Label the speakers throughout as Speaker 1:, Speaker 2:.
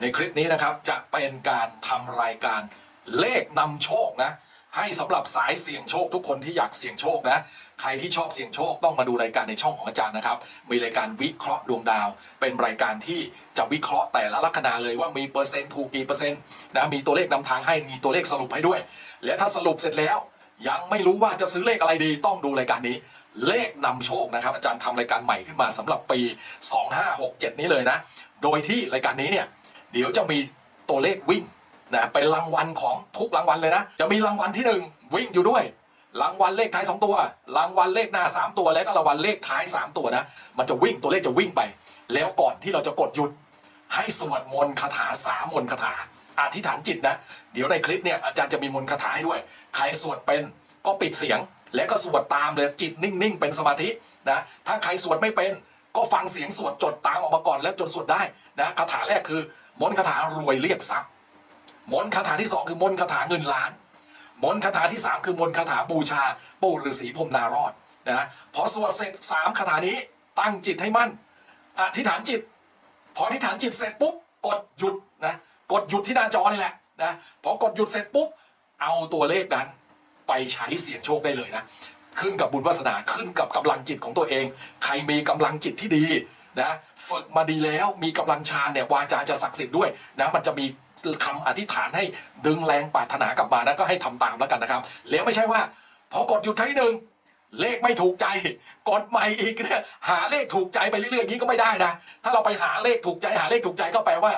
Speaker 1: ในคลิปนี้นะครับจะเป็นการทำรายการเลขนำโชคนะ ให้สำหรับสายเสี่ยงโชคทุกคนที่อยากเสี่ยงโชคนะ ใครที่ชอบเสี่ยงโชคต้องมาดูรายการในช่องของอาจารย์นะครับ มีรายการวิเคราะห์ดวงดาว เป็นรายการที่จะวิเคราะห์แต่ละลัคนาเลยว่ามีเปอร์เซ็นต์ถูกกี่เปอร์เซ็นต์นะมีตัวเลขนำทางให้มีตัวเลขสรุปให้ด้วย และถ้าสรุปเสร็จแล้ว ยังไม่รู้ว่าจะซื้อเลขอะไรดีต้องดูรายการนี้เลขนำโชคนะครับ อาจารย์ทำรายการใหม่ขึ้นมาสำหรับปี 2567 นี้เลยนะ โดยที่รายการนี้เนี่ย เดี๋ยวจะมีตัวเลขวิ่งนะเป็นรางวัลของทุกรางวัลเลยนะ จะมีรางวัลที่หนึ่งวิ่งอยู่ด้วย รางวัลเลขท้ายสองตัว รางวัลเลขหน้าสามตัวและก็รางวัลเลขท้ายสามตัวนะ มันจะวิ่งตัวเลขจะวิ่งไป แล้วก่อนที่เราจะกดหยุด ให้สวดมนต์คาถาสามมนต์คาถาอธิษฐานจิตนะ เดี๋ยวในคลิปเนี่ยอาจารย์จะมีมนต์คาถาให้ด้วย ใครสวดเป็นก็ปิดเสียง แล้วก็สวดตามเลยจิตนิ่งๆ เป็นสมาธินะถ้าใครสวดไม่เป็น ก็ฟังเสียงสวดจดตามออกมาก่อนแล้วจนสวดได้นะคาถาแรกคือ มนต์คาถารวยเรียกทรัพย์มนต์คาถาที่สองคือมนต์คาถาเงินล้าน มนต์คาถาที่สามคือมนต์คาถาบูชา ปู่ฤาษีพรมนารอดนะพอสวดเสร็จสามคาถานี้ตั้งจิตให้มั่นอธิษฐานจิต พออธิษฐานจิตเสร็จปุ๊บกดหยุดนะกดหยุดที่หน้าจอนี่แหละนะพอกดหยุดเสร็จปุ๊บเอาตัวเลขนั้นไปใช้เสี่ยงโชคได้เลยนะ ขึ้นกับบุญวาสนาขึ้นกับกำลังจิตของตัวเอง ใครมีกำลังจิตที่ดีนะฝึกมาดีแล้วมีกำลังฌานเนี่ยวาจาจะศักดิ์สิทธิ์ด้วยนะมันจะมีคำอธิษฐานให้ดึงแรงปรารถนากลับมานะก็ให้ทำตามแล้วกันนะครับ แล้วไม่ใช่ว่า พอกดหยุดครั้งที่หนึ่งเลขไม่ถูกใจกดใหม่อีกเนี่ยหาเลขถูกใจไปเรื่อยๆอย่างนี้ก็ไม่ได้นะ ถ้าเราไปหาเลขถูกใจหาเลขถูกใจก็แปลว่า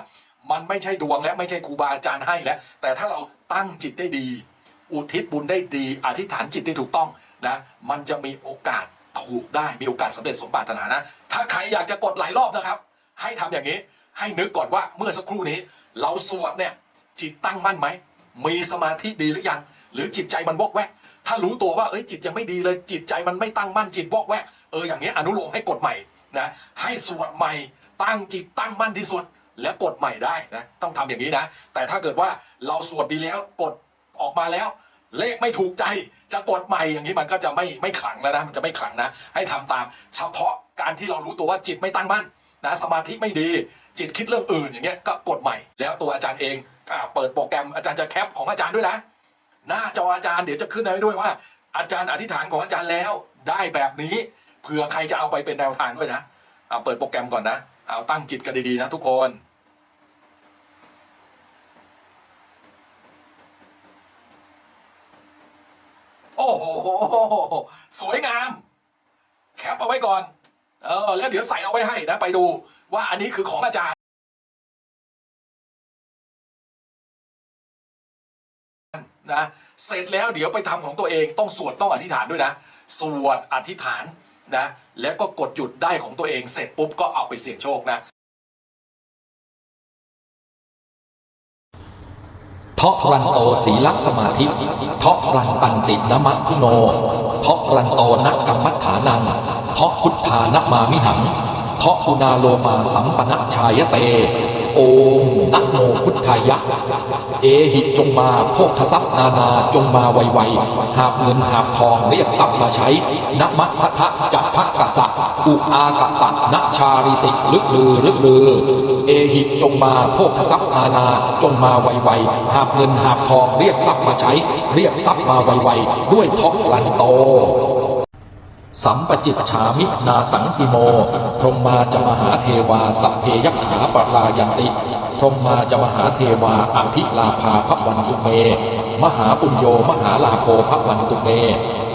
Speaker 1: มันไม่ใช่ดวงและไม่ใช่ครูบาอาจารย์ให้แล้วแต่ถ้าเราตั้งจิตได้ดี อุทิศบุญได้ดี อธิษฐานจิตได้ถูกต้อง นะมันจะมีโอกาสถูกได้มีโอกาสสำเร็จสมปรารถนานะ ถ้าใครอยากจะกดหลายรอบนะครับ ให้ทำอย่างนี้ ให้นึกก่อนว่าเมื่อสักครู่นี้ เราสวดเนี่ยจิตตั้งมั่นไหมมีสมาธิดีหรือยัง หรือจิตใจมันวอกแวก ถ้ารู้ตัวว่าเอ้ยจิตยังไม่ดีเลย จิตใจมันไม่ตั้งมั่นจิตวอกแวกเอออย่างนี้อนุโลมให้กดใหม่นะให้สวดใหม่ตั้งจิตตั้งมั่นที่สุดแล้วกดใหม่ได้นะต้องทำอย่างนี้นะ แต่ถ้าเกิดว่าเราสวดดีแล้วกดออกมาแล้ว เลขไม่ถูกใจ จะกดใหม่อย่างนี้มันก็จะไม่ไม่ขลังแล้วนะมันจะไม่ขลังนะ ให้ทำตามเฉพาะการที่เรารู้ตัวว่าจิตไม่ตั้งมั่นนะสมาธิไม่ดีจิตคิดเรื่องอื่นอย่างเงี้ยก็กดใหม่ แล้วตัวอาจารย์เองเปิดโปรแกรมอาจารย์จะแคปของอาจารย์ด้วยนะ หน้าจออาจารย์เดี๋ยวจะขึ้นให้ด้วยว่า อาจารย์อธิษฐานของอาจารย์แล้วได้แบบนี้เผื่อใครจะเอาไปเป็นแนวทางด้วยนะเอาเปิดโปรแกรมก่อนนะเอาตั้งจิตกันดีๆนะทุกคน โอ้โห สวยงาม แคปเอาไว้ก่อน เออ แล้วเดี๋ยวใส่เอาไว้ให้นะ ไปดูว่าอันนี้คือของอาจารย์ นะ เสร็จแล้วเดี๋ยวไปทำของตัวเองต้องสวดต้องอธิษฐานด้วยนะ สวดอธิษฐานนะ แล้วก็กดหยุดได้ของตัวเอง เสร็จปุ๊บก็เอาไปเสี่ยงโชคนะ
Speaker 2: เทาะรันโตศีลักษมาธิ เทาะรันตันตินมัคคุโน เทาะรันโตนักกรรมัฐานัง เทาะพุทธานมามิหัง เทาะอุนาโลมาสัมปนะชายเต โอมนะโมพุทธายะ เอหิจงมาโภคทรัพย์นานาจงมาไวๆหาบเงินหาบทองเรียกทรัพย์มาใช้นมัททะจักพะกะสะอุอากะสะนชาริติลึกลือลึกลือ เอหิจงมาโภคทรัพย์นานาจงมาไวๆหาเงินหาทองเรียกทรัพย์มาใช้ เรียกทรัพย์มาไวๆด้วยทอกลันโต สัมปจิตฉามินาสังสิโม พรหมาจะมหาเทวาสัพเพยักขาปลายันติ พรหมาจะมหาเทวาอภิลาภาพระวันตุเม มหาปุญโยมหาลาโภพระวันตุเม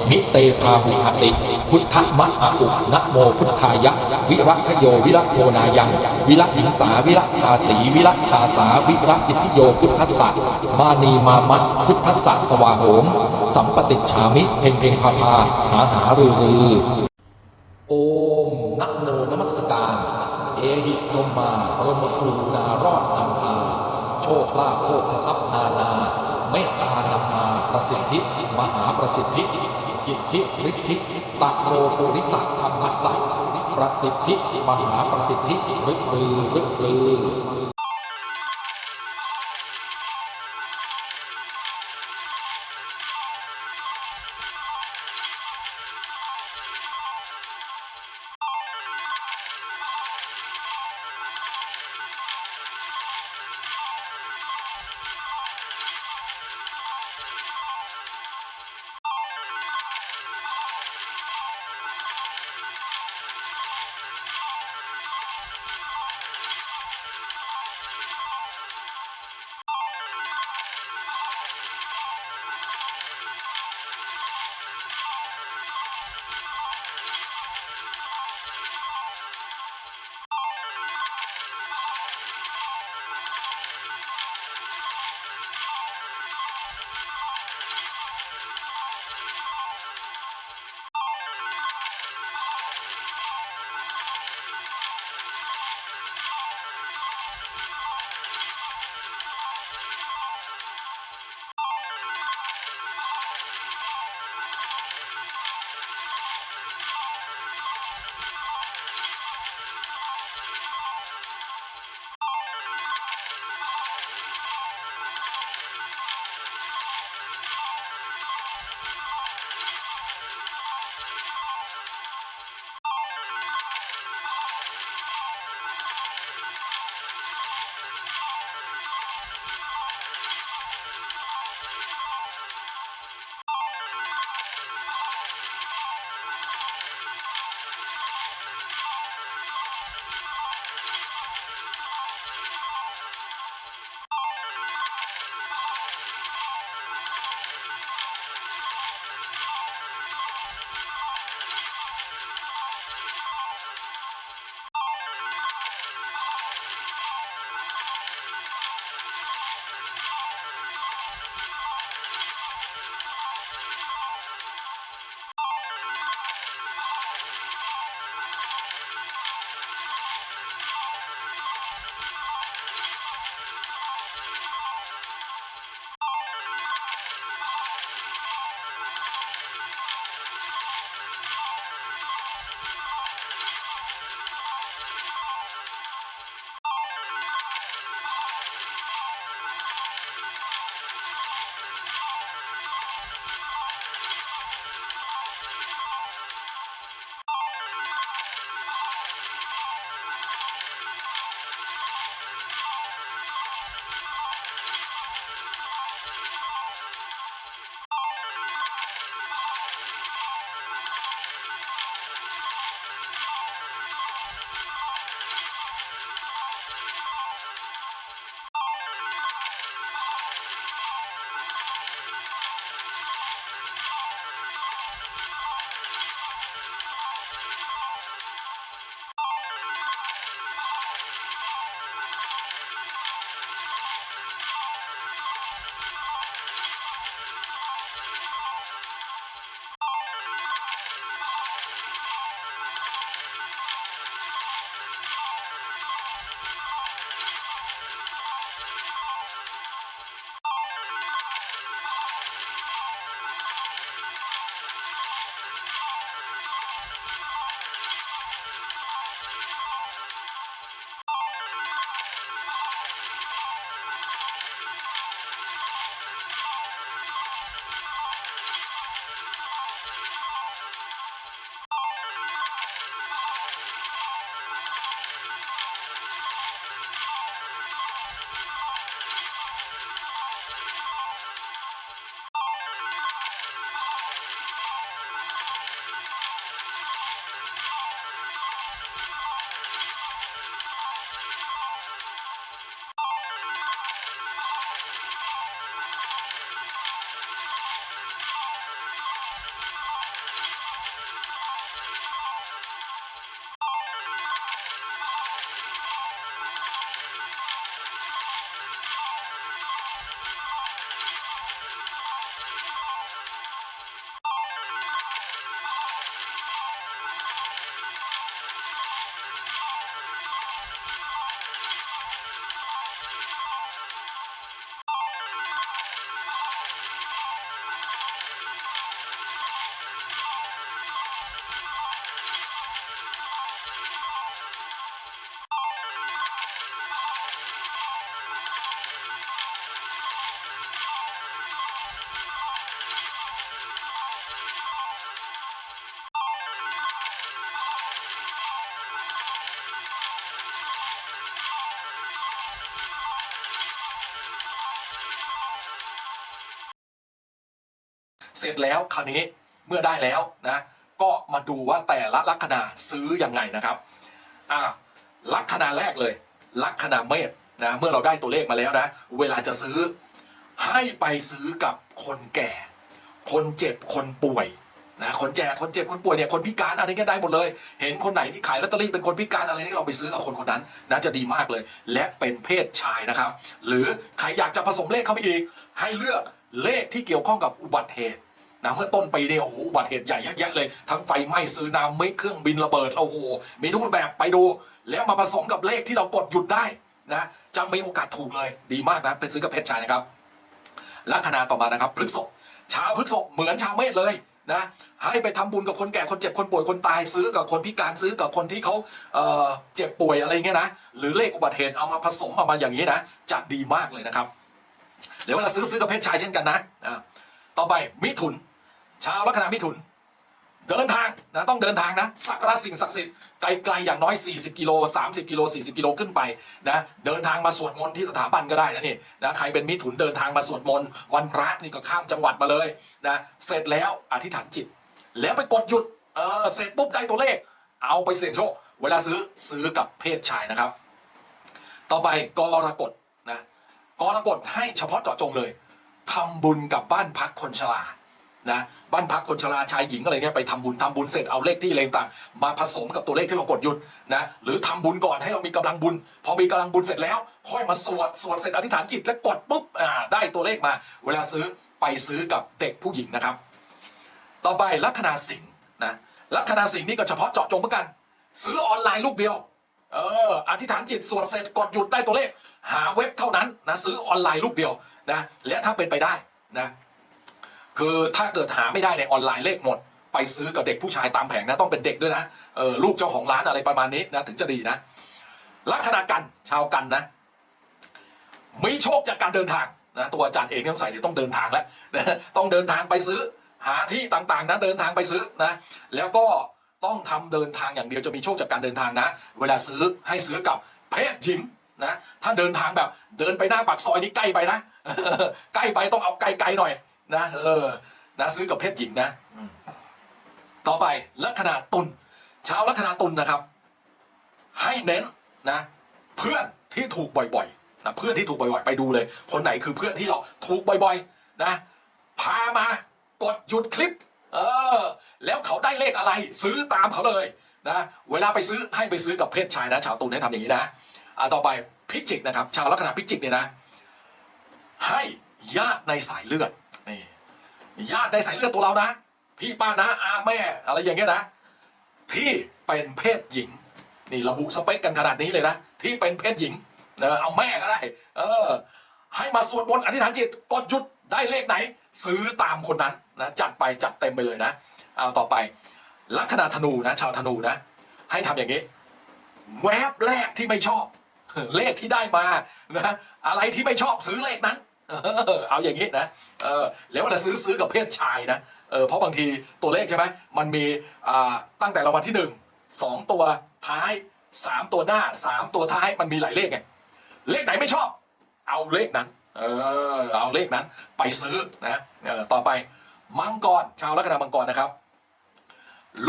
Speaker 2: มิเตพาหุหติ พุทธมะอาอุนะโมพุทธายะ วิรัคโยวิรัโมนายัง วิรัหิงสาวิรักทาสีวิรักทาสาวิรัติพิโยพุทธัสสะมานีมามะพุทธัสสะสวาโหม สัมปติฉามิ เพ่งเพ่งพาพาหาหารือรือโอมนะโมนมัสการ เอหิพรหมาพรมครูนารอดนำพาโชคลาภโภคทรัพย์นานาเมตตานำมาประสิทธิ มหาประสิทธิ จิตทิฤทธิตักโรปุริสักธรรมสักประสิทธิ มหาประสิทธิรึกลือรึกลือ
Speaker 1: สร็จแล้วคราวนี้เมื่อได้แล้วนะก็มาดูว่าแต่ละลัคนาซื้อยังไงนะครับอ่าลัคนาแรกเลย ลัคนาเมษนะเมื่อเราได้ตัวเลขมาแล้วนะ เวลาจะซื้อให้ไปซื้อกับคนแก่ คนเจ็บคนป่วยนะคนแก่คนเจ็บคนป่วยเนี่ยคนพิการอะไรเงี้ยได้หมดเลย เห็นคนไหนที่ขายลอตเตอรี่เป็นคนพิการอะไรนี่เราไปซื้อกับคนคนนั้นนะจะดีมากเลย และเป็นเพศชายนะครับ หรือใครอยากจะผสมเลขเข้าไปอีก ให้เลือกเลขที่เกี่ยวข้องกับอุบัติเหตุ นะเมื่อต้นปีเนี่ยโอ้โหอุบัติเหตุใหญ่เยอะแยะเลย ทั้งไฟไหม้ซื้อนามิเครื่องบินระเบิดโอ้โหมีทุกแบบไปดู แล้วมาผสมกับเลขที่เรากดหยุดได้นะจะมีโอกาสถูกเลยดีมากนะไปซื้อกับเพศชายนะครับลัคนาต่อมานะครับพฤษภชาวพฤษภเหมือนชาวเมษเลยนะให้ไปทำบุญกับคนแก่คนเจ็บคนป่วยคนตายซื้อกับคนพิการซื้อกับคนที่เขาเอ่อเจ็บป่วยอะไรเงี้ยนะหรือเลขอุบัติเหตุเอามาผสมเอามาอย่างนี้นะจะดีมากเลยนะครับเดี๋ยวเวลาซื้อซื้อกับเพศชายเช่นกันนะต่อไปมิถุน ชาวลัคนามิถุน เดินทางนะต้องเดินทางนะสักการะสิ่งศักดิ์สิทธิ์ไกลๆอย่างน้อย 40 กิโล 30 กิโล 40 กิโลขึ้นไปนะเดินทางมาสวดมนต์ที่สถาบันก็ได้นะนี่นะใครเป็นมิถุนเดินทางมาสวดมนต์วันพระนี่ก็ข้ามจังหวัดมาเลยนะเสร็จแล้วอธิษฐานจิต แล้วไปกดหยุดเออเสร็จปุ๊บได้ตัวเลข เอาไปเสี่ยงโชคเวลาซื้อซื้อกับเพศชายนะครับ ต่อไปกรกฎนะกรกฎให้เฉพาะเจาะจงเลยทำบุญกับบ้านพักคนชรา นะบ้านพักคนชราชายหญิงอะไรเงี้ยไปทำบุญทำบุญเสร็จเอาเลขที่อะไรต่างมาผสมกับตัวเลขที่เรากดหยุดนะหรือทำบุญก่อนให้เรามีกำลังบุญ พอมีกำลังบุญเสร็จแล้ว ค่อยมาสวดสวดเสร็จอธิษฐานจิตแล้วกดปุ๊บอ่าได้ตัวเลขมา เวลาซื้อไปซื้อกับเด็กผู้หญิงนะครับ ต่อไปลัคนาสิงห์นะลัคนาสิงห์นี่ก็เฉพาะเจาะจงเหมือนกัน ซื้อออนไลน์ลูกเดียวเอออธิษฐานจิตสวดเสร็จกดหยุดได้ตัวเลข หาเว็บเท่านั้นนะซื้อออนไลน์ลูกเดียวนะและถ้าเป็นไปได้นะ คือถ้าเกิดหาไม่ได้ในออนไลน์เลขหมด ไปซื้อกับเด็กผู้ชายตามแผงนะต้องเป็นเด็กด้วยนะเออลูกเจ้าของร้านอะไรประมาณนี้นะถึงจะดีนะ ลัคนากันชาวกันนะมีโชคจากการเดินทางนะตัวอาจารย์เองเนี่ยสงสัยเดี๋ยวต้องเดินทางแล้วนะต้องเดินทางไปซื้อ หาที่ต่างๆนะเดินทางไปซื้อนะแล้วก็ต้องทำเดินทางอย่างเดียวจะมีโชคจากการเดินทางนะ เวลาซื้อให้ซื้อกับเพศหญิงนะถ้าเดินทางแบบเดินไปหน้าปากซอยนี่ใกล้ไปนะใกล้ไปต้องเอาไกลๆหน่อย นะเออนะซื้อกับเพศหญิงนะต่อไปลัคนาตุลชาวลัคนาตุลนะครับ ให้เน้นนะ เพื่อนที่ถูกบ่อยๆนะเพื่อนที่ถูกบ่อยๆ ไปดูเลย คนไหนคือเพื่อนที่เราถูกบ่อยๆ นะ พามากดหยุดคลิป เออ แล้วเขาได้เลขอะไร ซื้อตามเขาเลยนะเวลาไปซื้อให้ไปซื้อกับเพศชายนะ ชาวตุลให้ทำอย่างนี้นะอ่าต่อไปพิจิกนะครับ ชาวลัคนาพิจิกเนี่ยนะ ให้ญาติในสายเลือด ญาติในสายเลือดตัวเรานะ พี่ป้านะอาแม่ อะไรอย่างเงี้ยนะ ที่เป็นเพศหญิง นี่ระบุสเปคกันขนาดนี้เลยนะ ที่เป็นเพศหญิงเออเอาแม่ก็ได้ เออ ให้มาสวดมนต์อธิษฐานจิตกดหยุดได้เลขไหน ซื้อตามคนนั้นนะจัดไปจัดเต็มไปเลยนะเอาต่อไป ลัคนาธนูนะชาวธนูนะ ให้ทำอย่างนี้ แวบแรกที่ไม่ชอบ เลขที่ได้มานะอะไรที่ไม่ชอบซื้อเลขนั้น เออเอาอย่างนี้นะเออแล้วเวลาซื้อซื้อกับเพศชายนะเออเพราะบางทีตัวเลขใช่ไหมมันมีอ่าตั้งแต่รางวัลที่หนึ่งสองตัวท้ายสามตัวหน้าสามตัวท้ายมันมีหลายเลขไงเลขไหนไม่ชอบ เอาเลขนั้น เออเอาเลขนั้น ไปซื้อนะเออต่อไปมังกรชาวลัคนามังกรนะครับ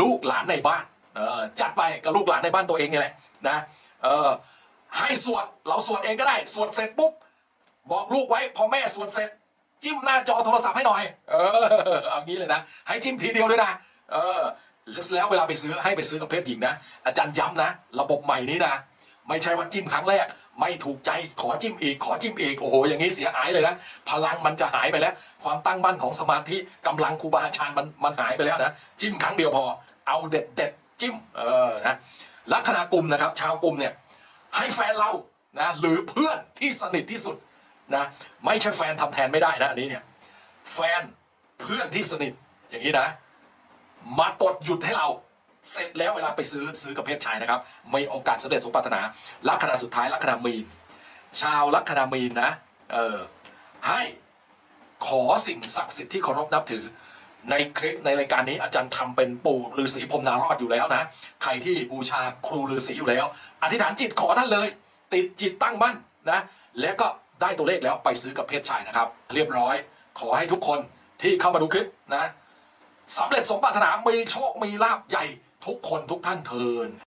Speaker 1: ลูกหลานในบ้านเออจัดไปกับลูกหลานในบ้านตัวเองนี่แหละนะเออให้สวดเราสวดเองก็ได้ สวดเสร็จปุ๊บ บอกลูกไว้พอแม่สวดเสร็จ จิ้มหน้าจอโทรศัพท์ให้หน่อย เออเอางี้เลยนะ ให้จิ้มทีเดียวเลยนะ เออแล้วเวลาไปซื้อให้ไปซื้อกับเพศหญิงนะ อาจารย์ย้ำนะ ระบบใหม่นี้นะ ไม่ใช่ว่าจิ้มครั้งแรก ไม่ถูกใจขอจิ้มอีกขอจิ้มอีกโอ้โหอย่างนี้เสียหายเลยนะ พลังมันจะหายไปแล้ว ความตั้งมั่นของสมาธิกำลังครูบาอาจารย์มันมันหายไปแล้วนะจิ้มครั้งเดียวพอ เอาเด็ดเด็ดจิ้มเออนะลัคนากลุ่มนะครับ ชาวกลุ่มเนี่ยให้แฟนเรานะหรือเพื่อนที่สนิทที่สุด นะไม่ใช่แฟนทำแทนไม่ได้นะอันนี้เนี่ยแฟนเพื่อนที่สนิทอย่างนี้นะ มากดหยุดให้เราเสร็จแล้วเวลาไปซื้อซื้อกับเพศชายนะครับมีโอกาสสำเร็จสมปรารถนา ลัคนาสุดท้ายลัคนามีนชาวลัคนามีนนะเออให้ขอสิ่งศักดิ์สิทธิ์ที่เคารพนับถือ ในคลิปในรายการนี้อาจารย์ทำเป็นปู่ฤาษีพรมนารอดอยู่แล้วนะ ใครที่บูชาครูฤาษีอยู่แล้ว อธิษฐานจิตขอท่านเลย ติดจิตตั้งมั่นนะ แล้วก็ ได้ตัวเลขแล้วไปซื้อกับเพศชายนะครับ เรียบร้อย ขอให้ทุกคนที่เข้ามาดูคลิปนะสำเร็จสมปรารถนามีโชคมีลาบใหญ่ทุกคนทุกท่านเทิน